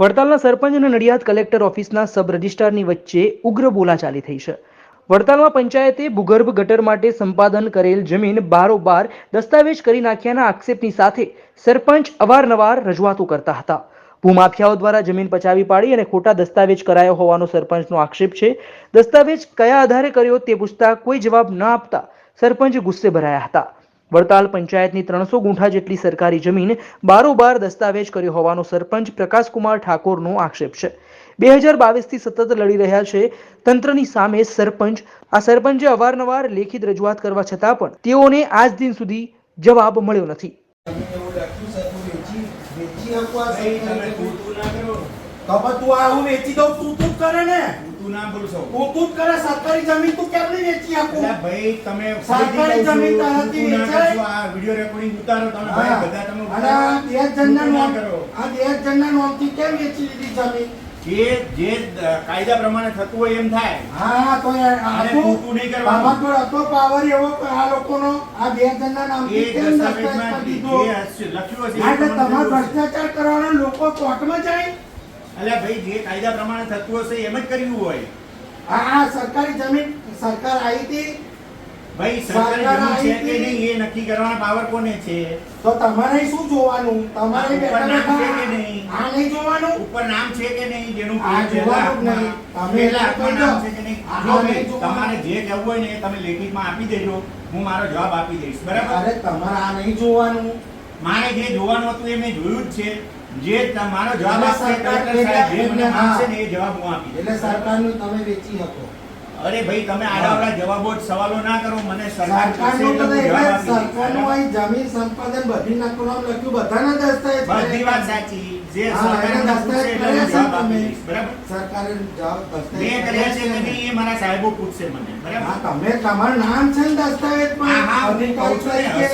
વડતાલના સરપંચ અને નડિયાદ કલેક્ટર ઓફિસના સબ રજિસ્ટ્રારની વચ્ચે ઉગ્ર બોલાચાલી થઈ છે. વડતાલમાં પંચાયતે ભૂગર્ભ ગટર માટે સંપાદન કરેલ જમીન બારોબાર દસ્તાવેજ કરી નાખ્યાના આક્ષેપની સાથે સરપંચ અવારનવાર રજૂઆતો કરતા હતા. ભૂમાફિયાઓ દ્વારા જમીન પચાવી પાડી અને ખોટા દસ્તાવેજ કરાયો હોવાનો સરપંચનો આક્ષેપ છે. દસ્તાવેજ કયા આધારે કર્યો તે પૂછતા કોઈ જવાબ ન આપતા સરપંચ ગુસ્સે ભરાયા હતા. વડતાલ પંચાયતની ત્રણસો ગુંઠા જેટલી સરકારી જમીન બારોબાર દસ્તાવેજ કર્યો હોવાનો સરપંચ પ્રકાશકુમાર ઠાકોરનો આક્ષેપ છે. બે હજાર બાવીસથી સતત લડી રહ્યા છે તંત્રની સામે સરપંચ. આ સરપંચે અવારનવાર લેખિત રજૂઆત કરવા છતાં પણ તેઓને આજ દિન સુધી જવાબ મળ્યો નથી. તો પણ તું આ હું વેચી દઉં તું તું કરે ને. તું ના બોલશો તું તું કરે સરકારી જમીન તું કેમ નહીં વેચી આપું? ભાઈ તમે સરકારી જમીન તારાથી વેચાય? આ વિડિયો રેકોર્ડિંગ ઉતારો તમે. ભાઈ બધા તમે અને આ ઉતારો. બે જણના તું તું ના નોમ કરો. આ બે જણના નોમથી કેમ વેચી લીધી જમીન? કે જે કાયદા પ્રમાણે થતું હોય એમ થાય. હા તો તું નહીં કરવાનું. તો હતો પાવર એવો આ લોકોનો આ બે જણના નામ લખ્યું હશે એટલે તમારે ભ્રષ્ટાચાર કરવાના લોકો કોર્ટમાં જાય? અલા ભાઈ જે કાયદા પ્રમાણે થતું હશે એમ જ કર્યું હોય. આ આ સરકારી જમીન સરકાર આવી હતી. ભાઈ સરકારી જમીન છે કે નહીં એ નક્કી કરવાના પાવર કોને છે? તો તમારે શું જોવાનું? તમારે ઉપર નામ છે કે નહીં? આ નહીં જોવાનું? ઉપર નામ છે કે નહીં? જેનું આ જોવાનું નહીં. તમે હાથમાં નામ છે કે નહીં? તમારે જે કહેવું હોય ને તમે લેખિતમાં આપી દેજો. હું મારો જવાબ આપી દઈશ. બરાબર? અરે તમારે આ નહીં જોવાનું. મારે જે જોવાનું હતું એ મેં જોયું જ છે. જે તમારો જવાબ આપશે કલેક્ટર સાહેબ જે મને આપશે ને એ જવાબ હું આપી દઈશ. એટલે સરકારનું તમે વેચી શકો. અરે ભાઈ તમે આડાવડા જવાબો સવાલો ના કરો મને સરકાર પૂછશે સરકારનું એટલે તો હું એટલે જવાબ આપી દઈશ. સરકારનું અહીં જમીન સંપાદન બધી નાખવાનું લખ્યું બધાના દસ્તાવેજ બધી વાત સાચી. જે હા, મને દસ્તાવેજ એટલે છે તમે. બરાબર? સરકારે જવાબ દસ્તાવેજ કર્યા છે કે નહીં એ મારા સાહેબો પૂછશે મને. હા બરાબર તમે તમારું નામ છે ને દસ્તાવેજ પણ અધિકારી તરીકે.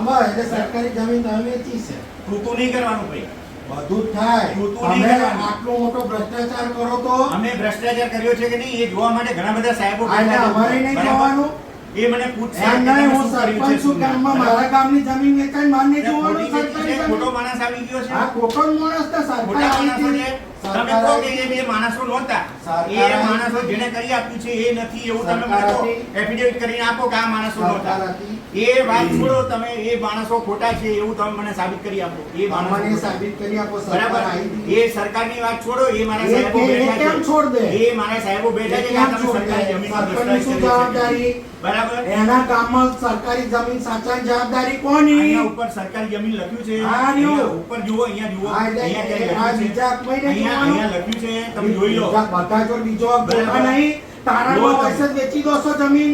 બસ એટલે સરકારી જમીન તમે વેચી છે. તું નહીં કરવાનું ભાઈ. બધું થાય. તમે આટલો મોટો ભ્રષ્ટાચાર કરો તો? અમે ભ્રષ્ટાચાર કર્યો છે કે નહીં એ જોવા માટે ઘણા બધા સાહેબો. અમારે નહીં? જોવાનું. એ મને પૂછશે એમ નહીં, હું સરપંચ છું ગામમાં મારા ગામની જમીન વેચાય મારે નહીં જોવાનું સરકારી ખોટો માણસ આવી ગયો છે. આ ખોટો માણસ તો સરકાર આવી માણસો છે તમે કહો કે એ બે માણસો નહોતા. એ માણસો જેને કરી આપ્યું છે એ નથી એવું તમે મને કહો. એફિડેવિટ કરીને આપો કે આ માણસો નહોતા. એ વાત છોડો તમે એ માણસો ખોટા છે એવું તમે મને સાબિત કરી આપો. એ માણસો સાબિત કરી આપો બરાબર? એ સરકારની વાત છોડો એ મારા સાહેબો બેઠા કેમ છે. છોડ દે? એ મારા સાહેબો બેઠા છે કે તમે સરકારી સરકારની શું. જવાબદારી? બરાબર? એના કામમાં સરકારી જમીન સાચા જવાબદારી કોની? અહીંયા ઉપર સરકારી જમીન લખ્યું છે. ઉપર જુઓ અહીંયા જુઓ. અહીંયા બીજા અહીંયા લખ્યું છે તમે જોઈ લો. બીજા બીજો નહીં તારણમાં હોય વેચી દો છો જમીન.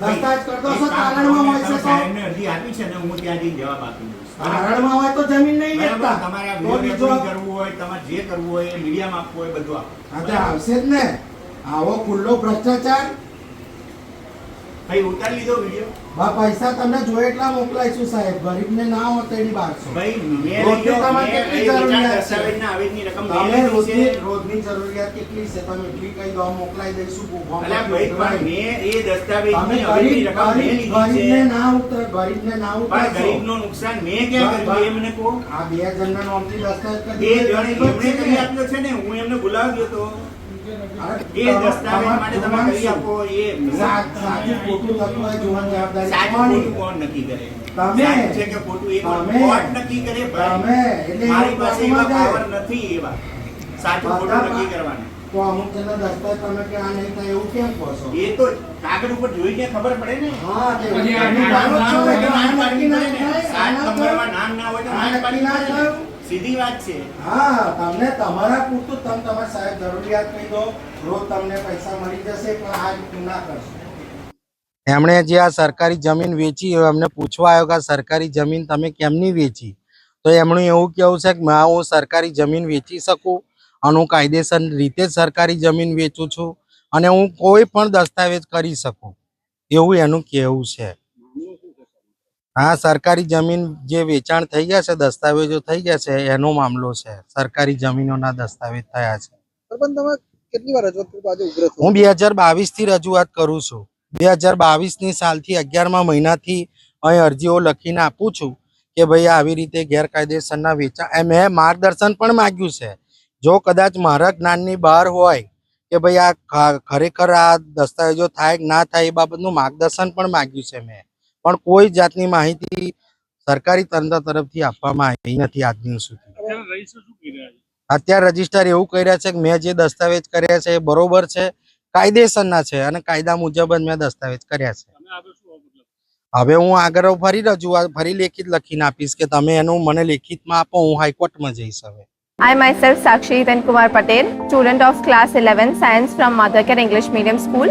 દસ્તાવેજ કરી દો છો એક કામ તારણમાં કરો, હોય છે તો. સાહેબને અરજી આપી છે ને હું ત્યાંથી જવાબ આપી દઈશ? તારણમાં હોય તો જમીન નહીં? વેચતા. તમારે આ વીડિયો કરવું હોય તમારે જે કરવું હોય એ મીડિયામાં આપવું હોય બધું આપો. આવશે જ ને. આવો ખુલ્લો ભ્રષ્ટાચાર. ભાઈ ઉતારી લીધો વિડિયો બા પૈસા તમને જોઈએ એટલા મોકલાઈશું સાહેબ. ગરીબને ના હોત એની બારસો ભાઈ મે રોજની તમારે કેટલી જરૂરિયાત છે? દસ્તાવેજના આવેદની રકમ તમે રોજની. રોજની જરૂરિયાત કેટલી છે? તમે એટલી કઈ દો મોકલાઈ દઈશું ફોર્મ અલા ભરી ભાઈ પણ મે એ દસ્તાવેજની આવેદની રકમ મે લીધી છે. ગરીબને ના ઉતર ગરીબને ના પણ ઉતારશો. ગરીબનું નુકસાન મેં ક્યાં કર્યું? એ મને કહો. આ બે જણના નામથી દસ્તાવેજ બે જણે એમણે કરી. આપ્યો છે ને હું એમને બોલાવ્યો તો. એ દસ્તાવેજ માટે તમે કરી આપો એ સાચું ખોટું લખવું હોય જોવાની જવાબદારી કોની? કોણ નક્કી કરે તમે. છે કે ખોટું એ કોણ? નક્કી કરે તમે. એટલે મારી પાસે એવા પાવર નથી એવા સાચું ખોટું નક્કી પા- તો અમુક જણના દસ્તાવેજ તમે કે આ નહીં થાય એવું કેમ કહો છો એ તો કાગળ ઉપર જોઈને ખબર પડે ને હા તે નામ પડે. નામ હોય તો નામ પડે ને. સીધી વાત છે. હા તમને તમારા પૂરતું તમે તમારા સાહેબ જરૂરિયાત કહી દો રોજ તમને પૈસા મળી જશે પણ આજ ના કરશો. એમણે જે આ સરકારી જમીન વેચી એમને પૂછવા આવ્યો કે આ સરકારી જમીન તમે કેમની વેચી? તો એમનું એવું કેવું છે કે હા હું સરકારી જમીન વેચી શકું અને હું કાયદેસર રીતે સરકારી જમીન વેચું છું અને હું કોઈ પણ દસ્તાવેજ કરી શકું. એવું એનું કહેવું છે. હા સરકારી જમીન જે વેચાણ થઈ ગયા છે દસ્તાવેજો થઈ ગયા છે એનો મામલો છે. સરકારી જમીનોના દસ્તાવેજ થયા છે. હું બે હજાર બાવીસથી રજૂઆત કરું છું. બે હજાર બાવીસની સાલથી અગિયારમા મહિનાથી અહીં અરજીઓ લખીને આપું છું કે ભાઈ આવી રીતે ગેરકાયદેસરના વેચાણ એ મેં માર્ગદર્શન પણ માંગ્યું છે. જો કદાચ મારા જ્ઞાનની બહાર હોય કે ભાઈ આ ખરેખર આ દસ્તાવેજો થાય કે ના થાય એ બાબતનું માર્ગદર્શન પણ માગ્યું છે મેં. પણ કોઈ જાતની માહિતી સરકારી તંત્ર તરફથી આપવામાં આવી નથી આજ દિન સુધી અત્યારે રજિસ્ટર એવું કહી રહ્યા છે કે મેં જે દસ્તાવેજ કર્યા છે એ બરોબર છે કાયદેસરના છે અને કાયદા મુજબ જ મેં દસ્તાવેજ કર્યા છે. હવે હું આગળ ફરી રજૂઆત ફરી લેખિત લખીને આપીશ કે તમે એનું મને લેખિતમાં આપો હું હાઈકોર્ટમાં જઈશ હવે. I myself, Sakshi Kumar Patel, student of class 11 science from Madhakar English Medium School.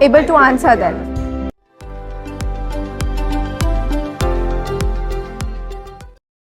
able to answer them.